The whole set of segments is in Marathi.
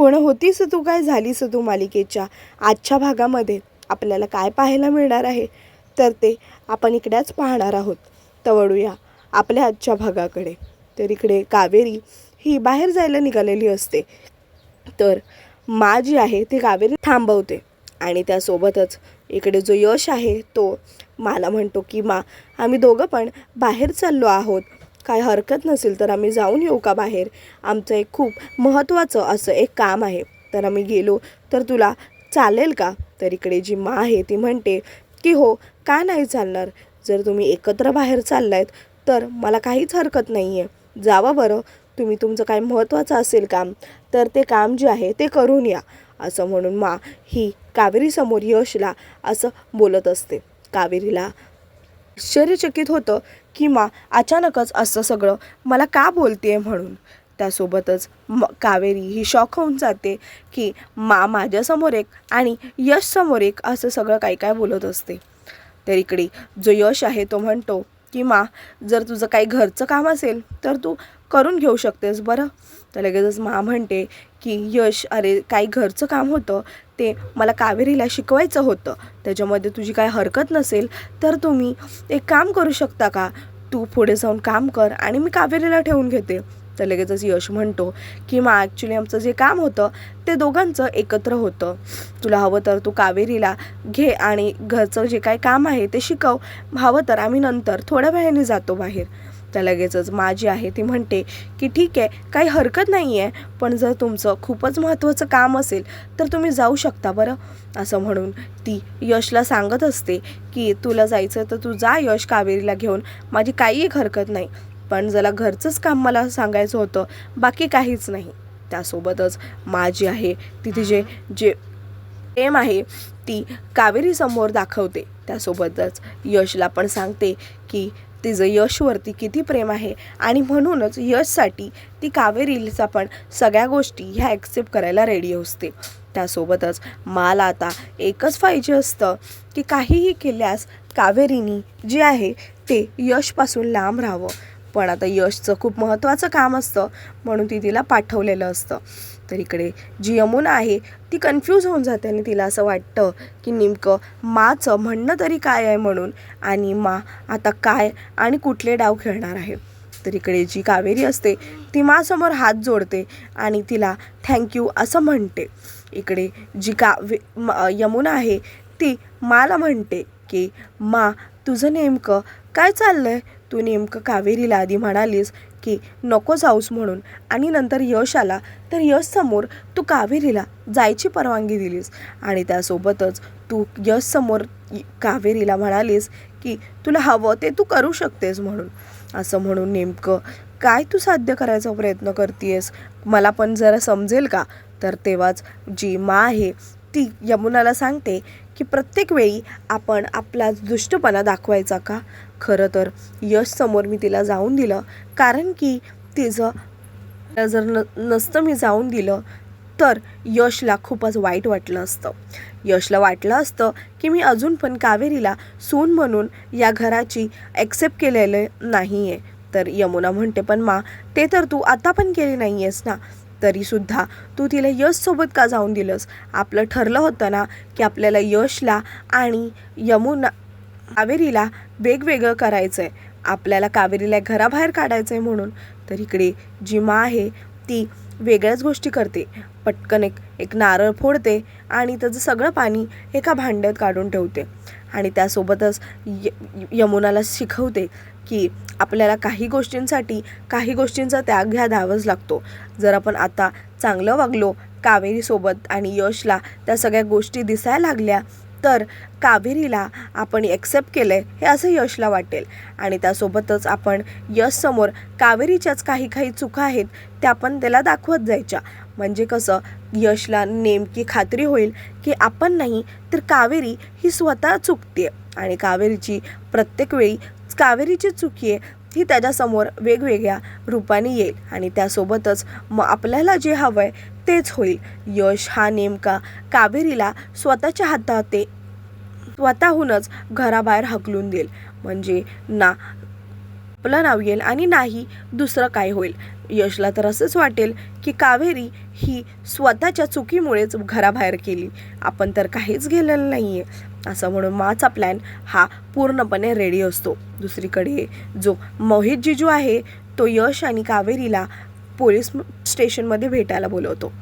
कोण होतीस तू? काय झालीस तू मालिकेच्या? आजच्या भागामध्ये आपल्याला काय पाहायला मिळणार आहे? तर ते आपण इकड्याच पाहणार आहोत. तवडूया आपल्या आजच्या भागाकडे. तर इकडे कावेरी ही बाहेर जायला निघालेली असते. तर मा जी आहे ती कावेरी थांबवते. आणि त्यासोबतच इकडे जो यश आहे तो मला म्हणतो की मा आम्ही दोघं पण बाहेर चाललो आहोत. काय हरकत नसेल तर आम्ही जाऊन येऊ का बाहेर? आमचं एक खूप महत्त्वाचं असं एक काम आहे. तर आम्ही गेलो तर तुला चालेल का? तर इकडे जी मा आहे ती म्हणते की हो का नाही चालणार? जर तुम्ही एकत्र बाहेर चाललायत तर मला काहीच हरकत नाही आहे जावा बरं. तुम्ही तुमचं काय महत्त्वाचं असेल काम तर ते काम जे आहे ते करून या. असं म्हणून मा ही कावेरीसमोर यशला असं बोलत असते. कावेरीला आश्चर्यचकित होतं किंवा अचानकच असं सगळं मला का बोलते म्हणून? त्यासोबतच म कावेरी ही शॉक होऊन जाते की मा माझ्यासमोर एक आणि यशसमोर एक असं सगळं काय काय बोलत असते. तर इकडे जो यश आहे तो म्हणतो की मा जर तुझं काही घरचं काम असेल तर तू करून घेऊ शकतेस बरं. तर लगेचच मा म्हणते की यश अरे काही घरचं काम होतं ते मला कावेरीला शिकवायचं होतं. त्याच्यामध्ये तुझी काय हरकत नसेल तर तुम्ही एक काम करू शकता का? तू पुढे जाऊन काम कर आणि मी कावेरीला ठेवून घेते. तर लगेचच यश म्हणतो की मग ॲक्च्युली आमचं जे काम होतं ते दोघांचं एकत्र होतं. तुला हवं तर तू कावेरीला घे आणि घरचं जे काय काम आहे ते शिकव. हवं तर आम्ही नंतर थोड्या वेळाने जातो बाहेर. तर लगेचच माझी आहे ती म्हणते की ठीक आहे काही हरकत नाही आहे पण जर तुमचं खूपच महत्त्वाचं काम असेल तर तुम्ही जाऊ शकता बरं. असं म्हणून ती यशला सांगत असते की तुला जायचं तर तू जा यश कावेरीला घेऊन. माझी काही एक हरकत नाही. पण जरा घरचंच काम मला सांगायचं होतं. बाकी काहीच नाही. त्यासोबतच माझी आहे तिथे जे जे प्रेम आहे ती कावेरीसमोर दाखवते. त्यासोबतच यशला पण सांगते की तिचं यशवरती किती प्रेम आहे आणि म्हणूनच यशसाठी ती कावेरीचा पण सगळ्या गोष्टी ह्या ॲक्सेप्ट करायला रेडी असते. त्यासोबतच मला आता एकच पाहिजे असतं की काहीही केल्यास कावेरीनी जे आहे ते यशपासून लांब राहावं. पण आता यशचं खूप महत्त्वाचं काम असतं म्हणून ती तिला पाठवलेलं असतं. तर इकडे जी यमुना आहे ती कन्फ्यूज होऊन जाते आणि तिला असं वाटतं की नेमकं माचं म्हणणं तरी काय आहे म्हणून आणि मा आता काय आणि कुठले डाव खेळणार आहे. तर इकडे जी कावेरी असते ती मासमोर हात जोडते आणि तिला थँक्यू असं म्हणते. इकडे जी कावे यमुना आहे ती माला म्हणते की मा तुझं नेमकं काय चाललं आहे तू नेमकं कावेरीला आधी म्हणालीस की नको जाऊस म्हणून आणि नंतर यश आला तर यश समोर तू कावेरीला जायची परवानगी दिलीस. आणि त्यासोबतच तू यश समोर कावेरीला म्हणालीस की तुला हवं ते तू करू शकतेस म्हणून. असं म्हणून नेमकं काय तू साध्य करायचा प्रयत्न करतेस मला पण जरा समजेल का? तर तेव्हाच जी मा आहे ती यमुनाला सांगते की प्रत्येक वेळी आपण आपला दुष्टपणा दाखवायचा का? खरं तर यश समोर मी तिला जाऊन दिलं. कारण की तिचं जर न नसतं मी जाऊन दिलं तर यशला खूपच वाईट वाटलं असतं. यशला वाटलं असतं की मी अजून पण कावेरीला सून म्हणून या घराची ॲक्सेप्ट केलेलं नाही आहे तर यमुना म्हणते पण मा ते तर तू आता पण केली नाही आहेस ना तरीसुद्धा तू तिला यशसोबत का जाऊन दिलंस? आपलं ठरलं होतं ना की आपल्याला यशला आणि यमुना कावेरीला वेगवेगळं करायचं आहे आपल्याला कावेरीला घराबाहेर काढायचं आहे म्हणून. तर इकडे जी मा आहे ती वेगळ्याच गोष्टी करते. पटकन एक एक नारळ फोडते आणि त्याचं सगळं पाणी एका भांड्यात काढून ठेवते. आणि त्यासोबतच य यमुनाला शिकवते की आपल्याला काही गोष्टींसाठी काही गोष्टींचा त्याग घ्या द्यावाच लागतो. जर आपण आता चांगलं वागलो कावेरीसोबत आणि यशला त्या सगळ्या गोष्टी दिसायला लागल्या तर कावेरीला आपण ॲक्सेप्ट केलं आहे हे असं यशला वाटेल. आणि त्यासोबतच आपण यशसमोर कावेरीच्याच काही काही चुका आहेत त्या आपण त्याला दाखवत जायच्या. म्हणजे कसं यशला नेमकी खात्री होईल की आपण नाही तर कावेरी ही स्वतः चुकते आणि कावेरीची प्रत्येक वेळी कावेरीची चुकी आहे ही त्याच्यासमोर वेगवेगळ्या रूपाने येईल. आणि त्यासोबतच मग आपल्याला जे हवं आहे तेच होईल. यश हा नेमका कावेरीला स्वतःच्या हाताते स्वतःहूनच घराबाहेर हकलून देईल. म्हणजे ना आपलं नाव येईल आणि नाही दुसरं काय होईल. यशला तर असंच वाटेल की कावेरी ही स्वतःच्या चुकीमुळेच घराबाहेर केली आपण तर काहीच गेलेलं नाही आहे असं म्हणून माचा प्लॅन हा पूर्णपणे रेडी असतो. दुसरीकडे जो मोहित जिजू आहे तो यश आणि कावेरीला पोलीस स्टेशनमध्ये भेटायला बोलवतो.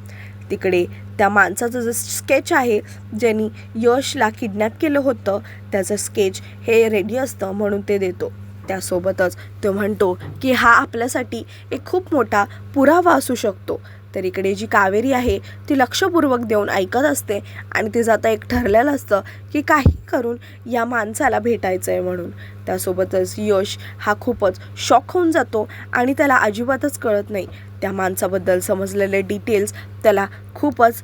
तिकडे त्या माणसाचं जे स्केच आहे ज्यांनी यशला किडनॅप केलं होतं त्याचं स्केच हे रेडी असतं म्हणून ते देतो. त्यासोबतच तो म्हणतो की हा आपल्यासाठी एक खूप मोठा पुरावा असू शकतो. तर इकडे जी कावेरी आहे ती लक्षपूर्वक देऊन ऐकत असते आणि तिचं आता एक ठरलेलं असतं की काही करून या माणसाला भेटायचं आहे म्हणून. त्यासोबतच यश हा खूपच शॉक होऊन जातो आणि त्याला अजिबातच कळत नाही. त्या माणसाबद्दल समजलेले डिटेल्स त्याला खूपच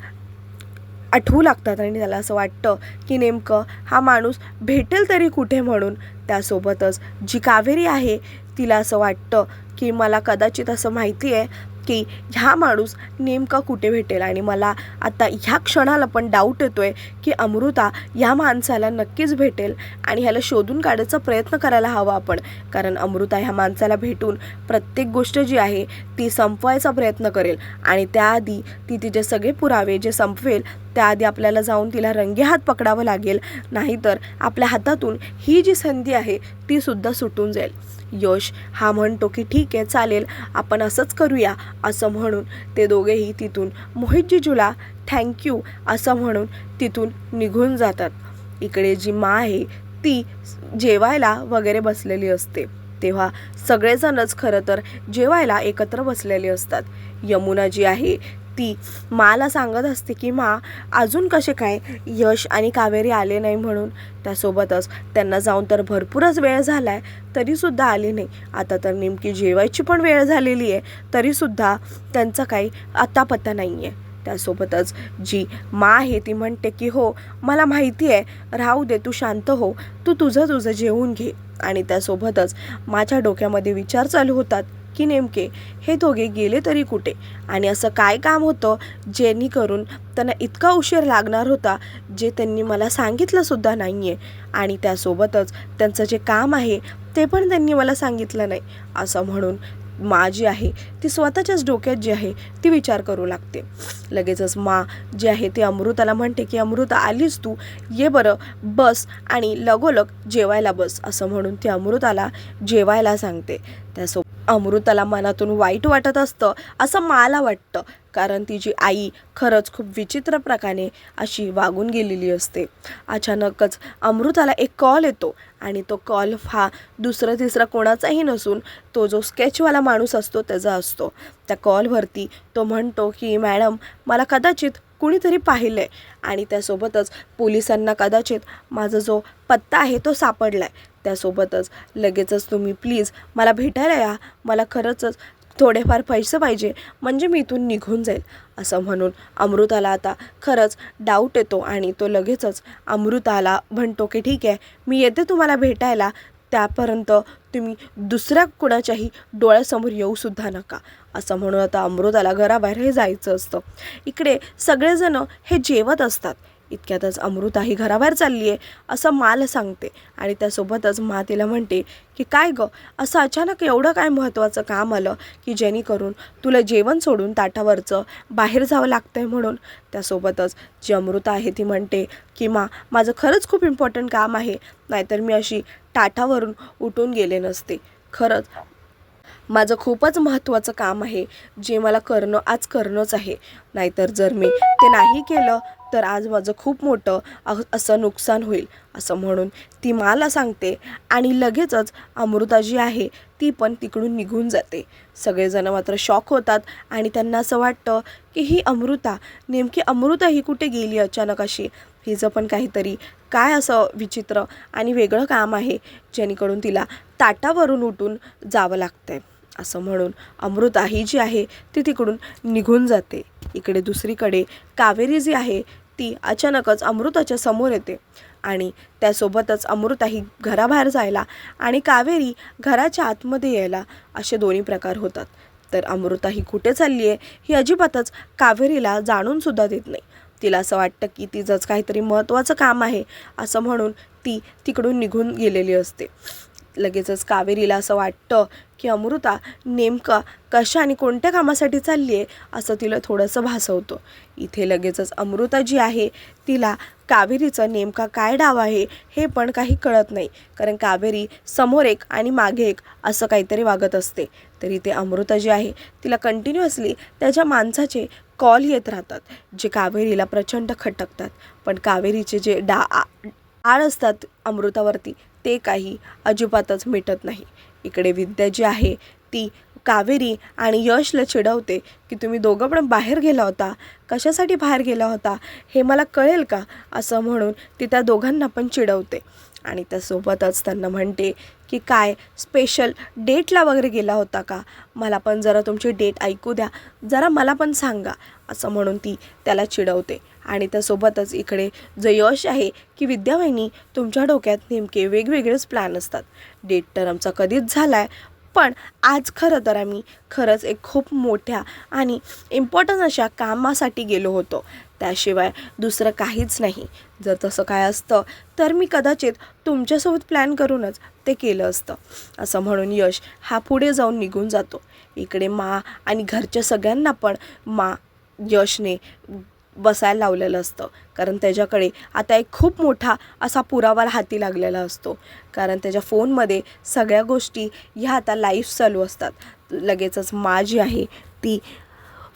आठवू लागतात आणि त्याला असं वाटतं की नेमकं हा माणूस भेटेल तरी कुठे म्हणून. त्यासोबतच जी कावेरी आहे तिला असं वाटतं की मला कदाचित असं माहिती आहे की ह्या माणूस नेमका कुठे भेटेल? आणि मला आता ह्या क्षणाला पण डाऊट येतो आहे की अमृता ह्या माणसाला नक्कीच भेटेल आणि ह्याला शोधून काढायचा प्रयत्न करायला हवा आपण. कारण अमृता ह्या माणसाला भेटून प्रत्येक गोष्ट जी आहे ती संपवायचा प्रयत्न करेल. आणि त्याआधी ती तिचे सगळे पुरावे जे संपवेल त्याआधी आपल्याला जाऊन तिला रंगेहात पकडावं लागेल. नाहीतर आपल्या हातातून ही जी संधी आहे ती सुद्धा सुटून जाईल. यश हा म्हणतो की ठीक आहे चालेल आपण असंच करूया असं म्हणून ते दोघेही तिथून मोहितजीजूला थँक्यू असं म्हणून तिथून निघून जातात. इकडे जी मा आहे ती जेवायला वगैरे बसलेली असते. तेव्हा सगळेजणच खरं तर जेवायला एकत्र बसलेले असतात. यमुना जी आहे ती माला सांगत असते की मा अजून कसे काय यश आणि कावेरी आले नाही म्हणून? त्यासोबतच त्यांना जाऊन तर भरपूरच वेळ झाला आहे तरीसुद्धा आली नाही. आता तर नेमकी जेवायची पण वेळ झालेली आहे तरीसुद्धा त्यांचा काही आतापत्ता नाही आहे त्यासोबतच जी मा आहे ती म्हणते की हो मला माहिती आहे. राहू दे तू शांत हो. तू तुझं तुझं जेवून घे. आणि त्यासोबतच माझ्या डोक्यामध्ये विचार चालू होतात. की नेमके हे दोघे गेले तरी कुठे? आणि असं काय काम होतं जेणेकरून त्यांना इतका उशीर लागणार होता जे त्यांनी मला सांगितलंसुद्धा नाही आहे आणि त्यासोबतच त्यांचं जे काम आहे ते पण त्यांनी मला सांगितलं नाही. असं म्हणून मा जी आहे ती स्वतःच्याच डोक्यात जी आहे ती विचार करू लागते. लगेचच मा जी आहे ती अमृताला म्हणते की अमृता आलीस तू? ये बरं बस आणि लगोलग जेवायला बस असं म्हणून ती अमृताला जेवायला सांगते. त्यासोबत अमृताला मनातून वाईट वाटत असतं असं मला वाटतं. कारण तिची आई खरंच खूप विचित्र प्रकारे अशी वागून गेलेली असते. अचानकच अमृताला एक कॉल येतो आणि तो कॉल हा दुसरं तिसरा कोणाचाही नसून तो जो स्केचवाला माणूस असतो त्याचा असतो. त्या कॉलवरती तो म्हणतो की मॅडम मला कदाचित कुणीतरी पाहिलं आहे आणि त्यासोबतच पोलिसांना कदाचित माझा जो पत्ता आहे तो सापडला आहे त्यासोबतच लगेचच तुम्ही प्लीज मला भेटायला या. मला खरंचच थोडेफार पैसे पाहिजे. म्हणजे मी इथून निघून जाईल. असं म्हणून अमृताला आता खरंच डाऊट येतो आणि तो लगेचच अमृताला म्हणतो की ठीक आहे मी येते तुम्हाला भेटायला. त्यापर्यंत तुम्ही दुसऱ्या कुणाच्याही डोळ्यासमोर येऊसुद्धा नका. असं म्हणून आता अमृताला घराबाहेर हे जायचं असतं. इकडे सगळेजण हे जेवत असतात. इतक्यातच अमृता ही घराबाहेर चालली आहे असं माल सांगते. आणि त्यासोबतच मा तिला म्हणते की काय गं? असं अचानक एवढं काय महत्त्वाचं काम आलं की जेणेकरून तुला जेवण सोडून ताटावरचं बाहेर जावं लागतं आहे म्हणून? त्यासोबतच जी अमृता आहे ती म्हणते की मा माझं खरंच खूप इम्पॉर्टंट काम आहे. नाहीतर मी अशी ताटावरून उठून गेले नसते. खरंच माझं खूपच महत्त्वाचं काम आहे. जे मला करणं आज करणंच आहे. नाहीतर जर मी ते नाही केलं तर आज माझं खूप मोठं असं नुकसान होईल असं म्हणून ती मला सांगते. आणि लगेचच अमृता जी आहे ती पण तिकडून निघून जाते. सगळेजण मात्र शॉक होतात आणि त्यांना असं वाटतं की ही अमृता नेमकी अमृता ही कुठे गेली अचानक अशी? हिचं पण काहीतरी काय असं विचित्र आणि वेगळं काम आहे जेणेकरून तिला ताटावरून उठून जावं लागतंय. असं म्हणून अमृता ही जी आहे ती तिकडून निघून जाते. इकडे दुसरीकडे कावेरी जी आहे ती अचानकच अमृताच्या समोर येते. आणि त्यासोबतच अमृता ही घराबाहेर जायला आणि कावेरी घराच्या आतमध्ये यायला असे दोन्ही प्रकार होतात. तर अमृता ही कुठे चालली आहे ही अजिबातच कावेरीला जाणूनसुद्धा देत नाही. तिला असं वाटतं की तिचंच काहीतरी महत्त्वाचं काम आहे असं म्हणून ती तिकडून निघून गेलेली असते. लगेचच कावेरीला असं वाटतं की अमृता नेमकं कशा आणि कोणत्या कामासाठी चालली आहे असं तिला थोडंसं भासवतं. इथे लगेचच अमृता जी आहे तिला कावेरीचं नेमका काय डाव आहे हे पण काही कळत नाही. कारण कावेरी समोर एक आणि मागे एक असं काहीतरी वागत असते. तरी ते अमृता जी आहे तिला कंटिन्युअसली त्याच्या माणसाचे कॉल येत राहतात जे कावेरीला प्रचंड खटकतात. पण कावेरीचे जे डा आ- आळ असतात अमृतावरती ते काही अजिबातच मिटत नाही. इकडे विद्या जी आहे ती कावेरी आणि यशला चिडवते की तुम्ही दोघं पण बाहेर गेला होता? कशासाठी बाहेर गेला होता? हे मला कळेल का? असं म्हणून ती त्या दोघांना पण चिडवते. आणि त्यासोबतच त्यांना म्हणते की काय स्पेशल डेटला वगैरे गेला होता का? मला पण जरा तुमची डेट ऐकू द्या. जरा मला पण सांगा. असं म्हणून ती त्याला चिडवते. आणि त्यासोबतच इकडे जो यश आहे की विद्यावाहिनी तुमच्या डोक्यात नेमके वेगवेगळेच प्लॅन असतात. डेट तर आमचा कधीच झाला आहे पण आज खरं तर आम्ही खरंच एक खूप मोठ्या आणि इम्पॉर्टंट अशा कामासाठी गेलो होतो. त्याशिवाय दुसरं काहीच नाही. जर तसं काय असतं तर मी कदाचित तुमच्यासोबत प्लॅन करूनच ते केलं असतं. असं म्हणून यश हा पुढे जाऊन निघून जातो. इकडे मा आणि घरच्या सगळ्यांना पण मा यशने बसायला लावलेलं असतं. कारण त्याच्याकडे आता एक खूप मोठा असा पुरावा हाती लागलेला असतो. कारण त्याच्या फोनमध्ये सगळ्या गोष्टी ह्या आता लाईव्ह चालू असतात. लगेचच मा जी आहे ती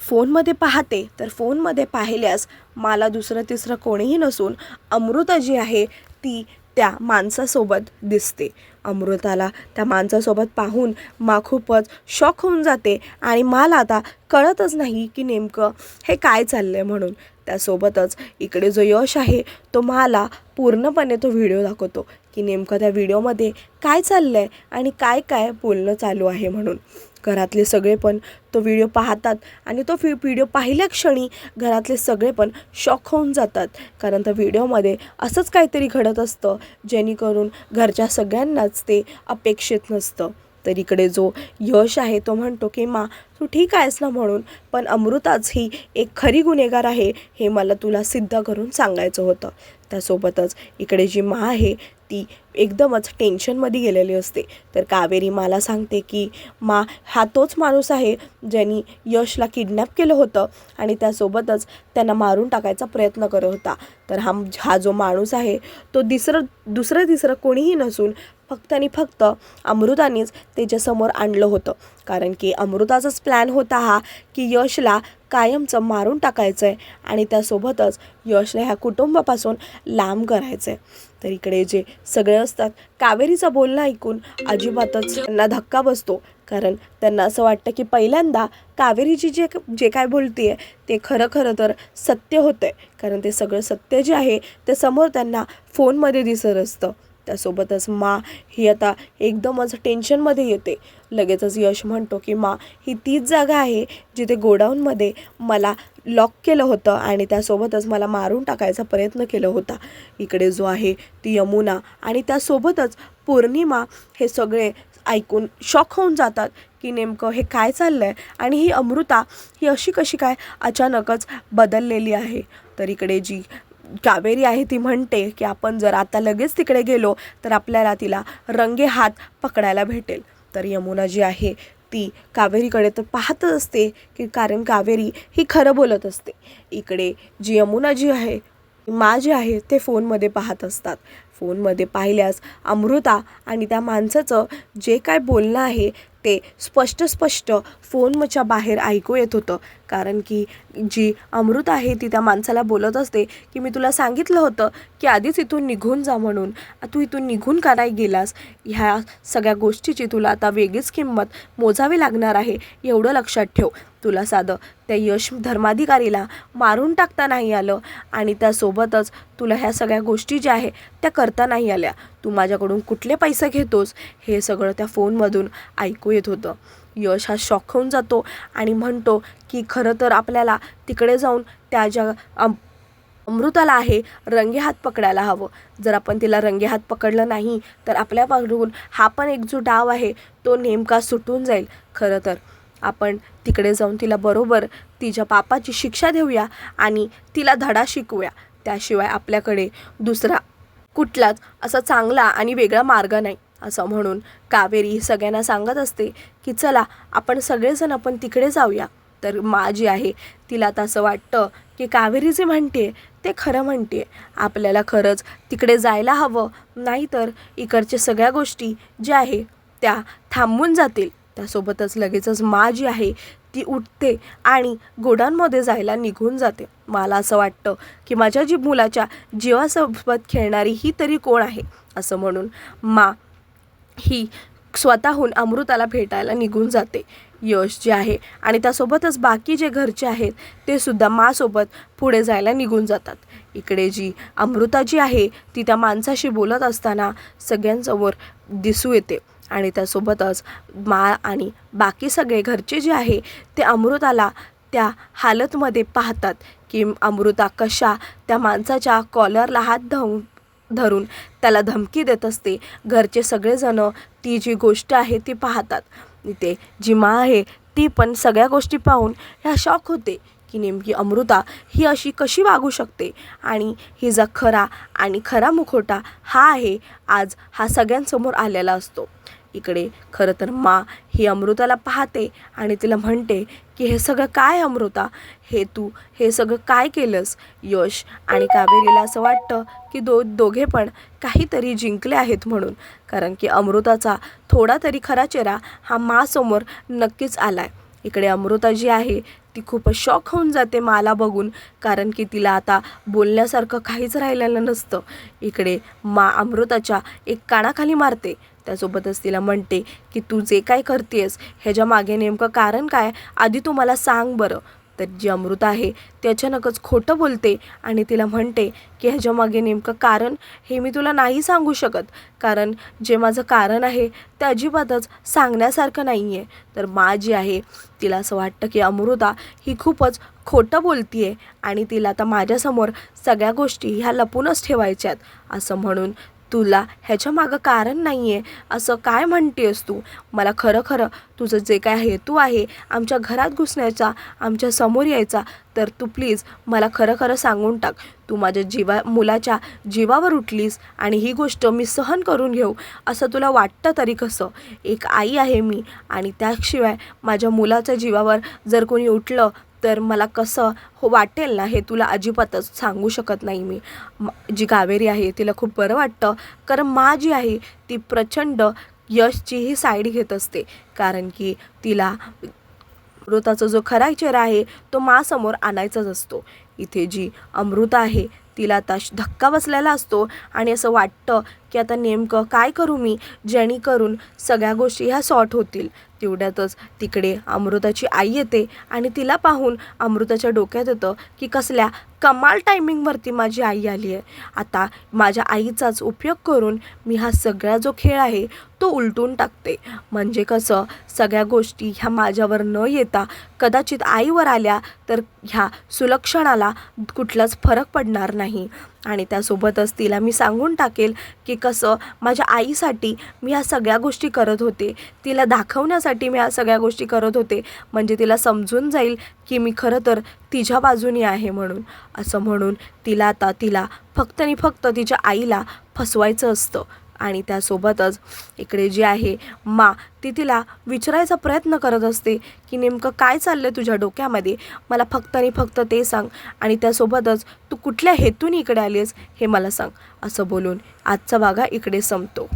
फोनमध्ये पाहते. तर फोनमध्ये पाहिल्यास मला दुसरं तिसरं कोणीही नसून अमृता जी आहे ती त्या माणसासोबत दिसते. अमृताला त्या माणसासोबत पाहून मा खूपच शॉक होऊन जाते आणि मला आता कळतच नाही की नेमकं हे काय चाललं आहे म्हणून. त्यासोबतच इकडे जो यश आहे तो मला पूर्णपणे तो व्हिडिओ दाखवतो की नेमकं त्या व्हिडिओमध्ये काय चाललं आहे आणि काय काय बोलणं चालू आहे म्हणून. घरातले सगळे पण तो व्हिडिओ पाहतात आणि तो फि व्हिडिओ पाहिल्या क्षणी घरातले सगळे पण शॉक होऊन जातात. कारण त्या व्हिडिओमध्ये असंच काहीतरी घडत असतं जेणेकरून घरच्या सगळ्यांनाच ते अपेक्षित नसतं. तर इकडे जो यश आहे तो म्हणतो की मा तू ठीक आहेस ना म्हणून पण अमृताच ही एक खरी गुन्हेगार आहे हे मला तुला सिद्ध करून सांगायचं होतं. त्यासोबतच इकडे जी मा आहे ती एकदमच टेन्शनमध्ये गेलेली असते. तर कावेरी मला सांगते की मा हा तोच माणूस आहे ज्यांनी यशला किडनॅप केलं होतं आणि त्यासोबतच त्यांना मारून टाकायचा प्रयत्न करत होता. तर हा हा जो माणूस आहे तो दिसरं दुसरं तिसरं कोणीही नसून फक्त आणि फक्त अमृतानेच त्याच्यासमोर आणलं होतं. कारण की अमृताचाच प्लॅन होता हा की यशला कायमचं मारून टाकायचं आहे आणि त्यासोबतच यशला ह्या कुटुंबापासून लांब करायचं आहे तर इकडे जे सगळे असतात कावेरीचं बोलणं ऐकून अजिबातच त्यांना धक्का बसतो. कारण त्यांना असं वाटतं की पहिल्यांदा कावेरीची जे जे काय बोलते ते खरं खरं तर सत्य होतं आहे कारण ते सगळं सत्य जे आहे ते समोर त्यांना फोनमध्ये दिसत असतं. त्यासोबतच मा ही आता एकदमच टेन्शनमध्ये येते. लगेचच यश म्हणतो की मा ही तीच जागा आहे जिथे गोडाऊनमध्ये मला लॉक केलं होतं आणि त्यासोबतच मला मारून टाकायचा प्रयत्न केला होता. इकडे जो आहे ती यमुना आणि त्यासोबतच पौर्णिमा हे सगळे ऐकून शॉक होऊन जातात की नेमकं हे काय चाललं आहे आणि ही अमृता ही अशी कशी काय अचानकच बदललेली आहे. तर इकडे जी कावेरी आहे ती म्हणते की आपण जर आता लगेच तिकडे गेलो तर आपल्याला तिला रंगे हात पकडायला भेटेल. तर यमुना जी आहे ती कावेरीकडे तर पाहतच असते की कारण कावेरी ही खरं बोलत असते. इकडे जी यमुना जी आहे मा जे आहे ते फोनमध्ये पाहत असतात. फोनमध्ये पाहिल्यास अमृता आणि त्या माणसाचं जे काय बोलणं आहे ते स्पष्ट स्पष्ट फोनच्या बाहेर ऐकू येत होतं. कारण की जी अमृत आहे ती त्या माणसाला बोलत असते की मी तुला सांगितलं होतं की आधीच इथून निघून जा म्हणून. तू इथून निघून का नाही गेलास? ह्या सगळ्या गोष्टीची तुला आता वेगळीच किंमत मोजावी लागणार आहे एवढं लक्षात ठेव. तुला साधं त्या यश धर्माधिकारीला मारून टाकता नाही आलं आणि त्यासोबतच तुला ह्या सगळ्या गोष्टी ज्या आहे त्या करता नाही आल्या. तू माझ्याकडून कुठले पैसे घेतोस? हे सगळं त्या फोनमधून ऐकू येत होतं. यश हा शॉक होऊन जातो आणि म्हणतो की खरं तर आपल्याला तिकडे जाऊन त्या ज्या अम- अमृताला आहे रंगे हात पकडायला हवं. जर आपण तिला रंगे हात पकडलं नाही तर आपल्याकडून हा पण एक जो डाव आहे तो नेमका सुटून जाईल. खरं तर आपण तिकडे जाऊन तिला बरोबर तिच्या पापाची शिक्षा देऊया आणि तिला धडा शिकवूया. त्याशिवाय आपल्याकडे दुसरा कुठलाच असा चांगला आणि वेगळा मार्ग नाही. असं म्हणून कावेरी ही सगळ्यांना सांगत असते की चला आपण सगळेजण आपण तिकडे जाऊया. तर मा जी आहे तिला तर असं वाटतं की कावेरी जे म्हणते ते खरं म्हणते. आपल्याला खरंच तिकडे जायला हवं. नाहीतर इकडच्या सगळ्या गोष्टी ज्या आहे त्या थांबून जातील. त्यासोबतच लगेचच मा जी आहे ती उठते आणि गोडांमध्ये जायला निघून जाते. मला असं वाटतं की माझ्या जी मुलाच्या जीवासोबत खेळणारी ही तरी कोण आहे असं म्हणून मा ही स्वतःहून अमृताला भेटायला निघून जाते. यश जे आहे आणि त्यासोबतच बाकी जे घरचे आहेत ते सुद्धा मासोबत पुढे जायला निघून जातात. इकडे जी अमृता जी आहे ती त्या माणसाशी बोलत असताना सगळ्यांसमोर दिसू येते आणि त्यासोबतच मा आणि बाकी सगळे घरचे जे आहे ते अमृताला त्या हालतमध्ये पाहतात की अमृता कशा त्या माणसाच्या कॉलरला हात धावून धरून त्याला धमकी देत असते. घरचे सगळेजण ती जी गोष्ट आहे ती पाहतात. इथे जी मा आहे ती पण सगळ्या गोष्टी पाहून ह्या शॉक होते की नेमकी अमृता ही अशी कशी वागू शकते? आणि हिचा खरा आणि खरा मुखोटा हा आहे आज हा सगळ्यांसमोर आलेला असतो. इकडे. खरं तर मा ही अमृताला पाहते आणि तिला म्हणते की हे सगळं काय अमृता? हे तू हे सगळं काय केलंस यश? आणि कावेरीला असं वाटतं की दो दोघे पण काहीतरी जिंकले आहेत म्हणून. कारण की अमृताचा थोडा तरी खरा चेहरा हा मासमोर नक्कीच आला आहे इकडे अमृता जी आहे ती खूपच शॉक होऊन जाते माला बघून. कारण की तिला आता बोलण्यासारखं काहीच राहिलेलं नसतं. इकडे मा अमृताच्या एक कानाखाली मारते. त्यासोबतच तिला म्हणते की तू जे काय करतेस ह्याच्या मागे नेमकं कारण काय? आधी तू मला सांग बरं. तर जी अमृता आहे ती अचानकच खोटं बोलते आणि तिला म्हणते की ह्याच्या मागे नेमकं कारण हे मी तुला नाही सांगू शकत. कारण जे माझं कारण आहे ते अजिबातच सांगण्यासारखं नाही आहे तर मा जी आहे तिला असं वाटतं की अमृता ही खूपच खोटं बोलती आहे आणि तिला आता माझ्यासमोर सगळ्या गोष्टी ह्या लपूनच ठेवायच्यात. असं म्हणून तुला ह्याच्या मागं कारण नाही आहे असं काय म्हणतेस तू? मला खरं खरं तुझं जे काय हेतू आहे. आमच्या घरात घुसण्याचा आमच्यासमोर यायचा. तर तू प्लीज मला खरं खरं सांगून टाक. तू माझ्या जीवा मुलाच्या जीवावर उठलीस आणि ही गोष्ट मी सहन करून घेऊ. असं तुला वाटतं तरी कसं? एक आई आहे मी आणि त्याशिवाय माझ्या मुलाच्या जीवावर जर कोणी उठलं तर मला कसं हो वाटेल ना हे तुला अजिबातच सांगू शकत नाही मी. जी कावेरी आहे तिला खूप बरं वाटतं. कारण मा जी आहे ती प्रचंड यशचीही साईड घेत असते. कारण की तिला मृताचा जो खरा चेहरा आहे तो मासमोर आणायचाच असतो. इथे जी अमृता आहे तिला आता श- धक्का बसलेला असतो आणि असं वाटतं की आता नेमकं काय करू मी जेणेकरून सगळ्या गोष्टी ह्या सॉर्ट होतील. तेवढ्यातच तिकडे अमृताची आई येते आणि तिला पाहून अमृताच्या डोक्यात येतं की कसल्या कमाल टायमिंगवरती माझी आई आली आहे. आता माझ्या आईचाच उपयोग करून मी हा सगळा जो खेळ आहे तो उलटून टाकते. म्हणजे कसं सगळ्या गोष्टी ह्या माझ्यावर न येता कदाचित आईवर आल्या तर ह्या सुलक्षणाला कुठलाच फरक पडणार नाही. आणि त्यासोबतच तिला मी सांगून टाकेल की कसं माझ्या आईसाठी मी ह्या सगळ्या गोष्टी करत होते. तिला दाखवण्यासाठी मी ह्या सगळ्या गोष्टी करत होते. म्हणजे तिला समजून जाईल की मी खरं तर तिच्या बाजूनी आहे म्हणून. असं म्हणून तिला आता तिला फक्त आणि फक्त तिच्या आईला फसवायचं असतं. आणि त्यासोबतच इकडे जी आहे मा ती तिला विचारायचा प्रयत्न करत असते की नेमकं काय चाललं तुझ्या डोक्यामध्ये? मला फक्त आणि फक्त ते सांग आणि त्यासोबतच तू कुठल्या हेतून इकडे आलीस हे मला सांग असं बोलून आजचा भागा इकडे संपतो.